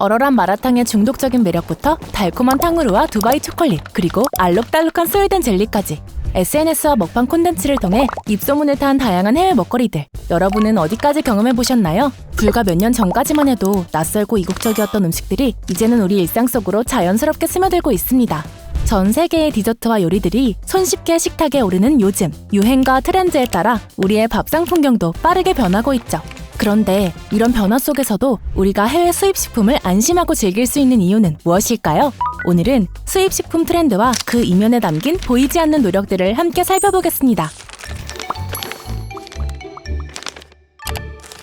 얼얼한 마라탕의 중독적인 매력부터 달콤한 탕후루와 두바이 초콜릿, 그리고 알록달록한 스웨덴 젤리까지. SNS와 먹방 콘텐츠를 통해 입소문을 탄 다양한 해외 먹거리들. 여러분은 어디까지 경험해 보셨나요? 불과 몇 년 전까지만 해도 낯설고 이국적이었던 음식들이 이제는 우리 일상 속으로 자연스럽게 스며들고 있습니다. 전 세계의 디저트와 요리들이 손쉽게 식탁에 오르는 요즘, 유행과 트렌드에 따라 우리의 밥상 풍경도 빠르게 변하고 있죠. 그런데 이런 변화 속에서도 우리가 해외 수입 식품을 안심하고 즐길 수 있는 이유는 무엇일까요? 오늘은 수입 식품 트렌드와 그 이면에 담긴 보이지 않는 노력들을 함께 살펴보겠습니다.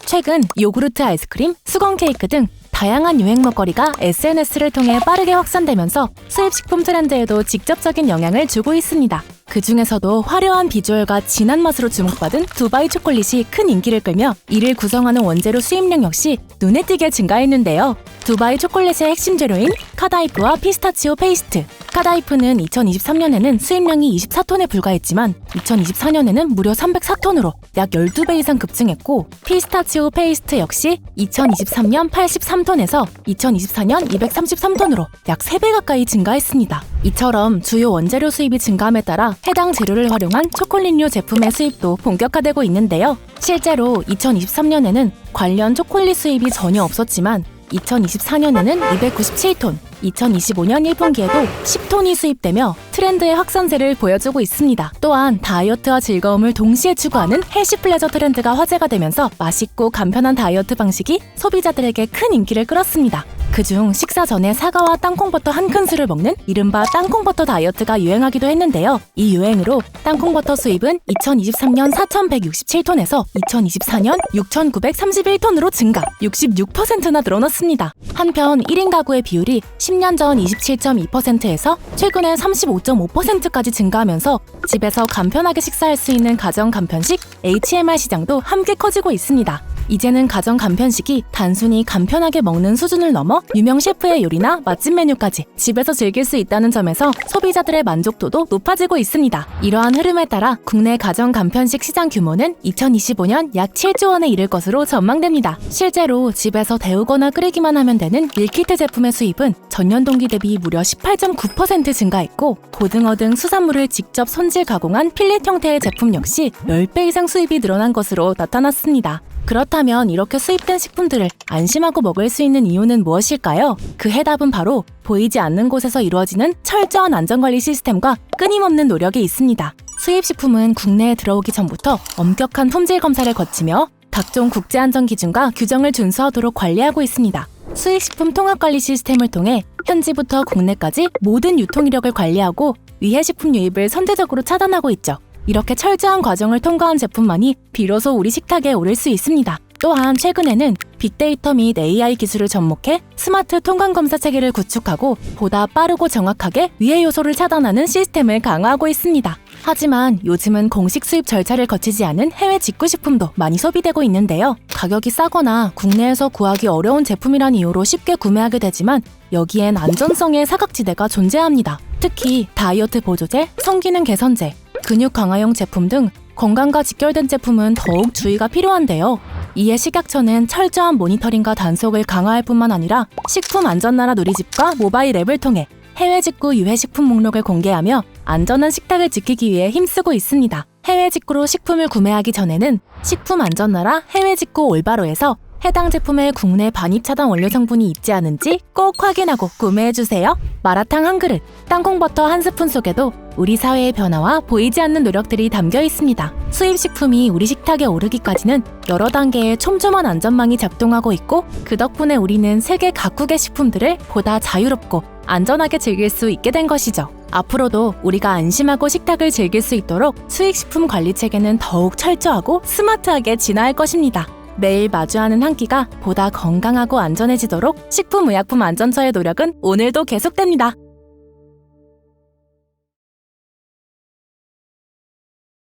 최근 요구르트 아이스크림, 수건 케이크 등 다양한 유행 먹거리가 SNS를 통해 빠르게 확산되면서 수입 식품 트렌드에도 직접적인 영향을 주고 있습니다. 그 중에서도 화려한 비주얼과 진한 맛으로 주목받은 두바이 초콜릿이 큰 인기를 끌며 이를 구성하는 원재료 수입량 역시 눈에 띄게 증가했는데요. 두바이 초콜릿의 핵심 재료인 카다이프와 피스타치오 페이스트. 카다이프는 2023년에는 수입량이 24톤에 불과했지만 2024년에는 무려 304톤으로 약 12배 이상 급증했고 피스타치오 페이스트 역시 2023년 83톤에서 2024년 233톤으로 약 3배 가까이 증가했습니다. 이처럼 주요 원재료 수입이 증가함에 따라 해당 재료를 활용한 초콜릿류 제품의 수입도 본격화되고 있는데요. 실제로 2023년에는 관련 초콜릿 수입이 전혀 없었지만 2024년에는 297톤, 2025년 1분기에도 10톤이 수입되며 트렌드의 확산세를 보여주고 있습니다. 또한 다이어트와 즐거움을 동시에 추구하는 헬시 플레저 트렌드가 화제가 되면서 맛있고 간편한 다이어트 방식이 소비자들에게 큰 인기를 끌었습니다. 그중 식사 전에 사과와 땅콩버터 한 큰술을 먹는 이른바 땅콩버터 다이어트가 유행하기도 했는데요. 이 유행으로 땅콩버터 수입은 2023년 4,167톤에서 2024년 6,931톤으로 증가, 66%나 늘어났습니다. 한편 1인 가구의 비율이 10년 전 27.2%에서 최근에 35.5%까지 증가하면서 집에서 간편하게 식사할 수 있는 가정 간편식 HMR 시장도 함께 커지고 있습니다. 이제는 가정 간편식이 단순히 간편하게 먹는 수준을 넘어 유명 셰프의 요리나 맛집 메뉴까지 집에서 즐길 수 있다는 점에서 소비자들의 만족도도 높아지고 있습니다. 이러한 흐름에 따라 국내 가정 간편식 시장 규모는 2025년 약 7조 원에 이를 것으로 전망됩니다. 실제로 집에서 데우거나 끓이기만 하면 되는 밀키트 제품의 수입은 전년 동기 대비 무려 18.9% 증가했고 고등어 등 수산물을 직접 손질 가공한 필렛 형태의 제품 역시 10배 이상 수입이 늘어난 것으로 나타났습니다. 그렇다면 이렇게 수입된 식품들을 안심하고 먹을 수 있는 이유는 무엇일까요? 그 해답은 바로 보이지 않는 곳에서 이루어지는 철저한 안전관리 시스템과 끊임없는 노력이 있습니다. 수입식품은 국내에 들어오기 전부터 엄격한 품질 검사를 거치며 각종 국제안전 기준과 규정을 준수하도록 관리하고 있습니다. 수입식품 통합관리 시스템을 통해 현지부터 국내까지 모든 유통 이력을 관리하고 위해식품 유입을 선제적으로 차단하고 있죠. 이렇게 철저한 과정을 통과한 제품만이 비로소 우리 식탁에 오를 수 있습니다. 또한 최근에는 빅데이터 및 AI 기술을 접목해 스마트 통관 검사 체계를 구축하고 보다 빠르고 정확하게 위해 요소를 차단하는 시스템을 강화하고 있습니다. 하지만 요즘은 공식 수입 절차를 거치지 않은 해외 직구 식품도 많이 소비되고 있는데요. 가격이 싸거나 국내에서 구하기 어려운 제품이란 이유로 쉽게 구매하게 되지만 여기엔 안전성의 사각지대가 존재합니다. 특히 다이어트 보조제, 성기능 개선제, 근육 강화용 제품 등 건강과 직결된 제품은 더욱 주의가 필요한데요. 이에 식약처는 철저한 모니터링과 단속을 강화할 뿐만 아니라 식품 안전나라 누리집과 모바일 앱을 통해 해외 직구 유해 식품 목록을 공개하며 안전한 식탁을 지키기 위해 힘쓰고 있습니다. 해외 직구로 식품을 구매하기 전에는 식품 안전나라 해외 직구 올바로에서 해당 제품의 국내 반입 차단 원료 성분이 있지 않은지 꼭 확인하고 구매해주세요. 마라탕 한 그릇, 땅콩버터 한 스푼 속에도 우리 사회의 변화와 보이지 않는 노력들이 담겨 있습니다. 수입 식품이 우리 식탁에 오르기까지는 여러 단계의 촘촘한 안전망이 작동하고 있고 그 덕분에 우리는 세계 각국의 식품들을 보다 자유롭고 안전하게 즐길 수 있게 된 것이죠. 앞으로도 우리가 안심하고 식탁을 즐길 수 있도록 수익식품 관리 체계는 더욱 철저하고 스마트하게 진화할 것입니다. 매일 마주하는 한 끼가 보다 건강하고 안전해지도록 식품의약품안전처의 노력은 오늘도 계속됩니다.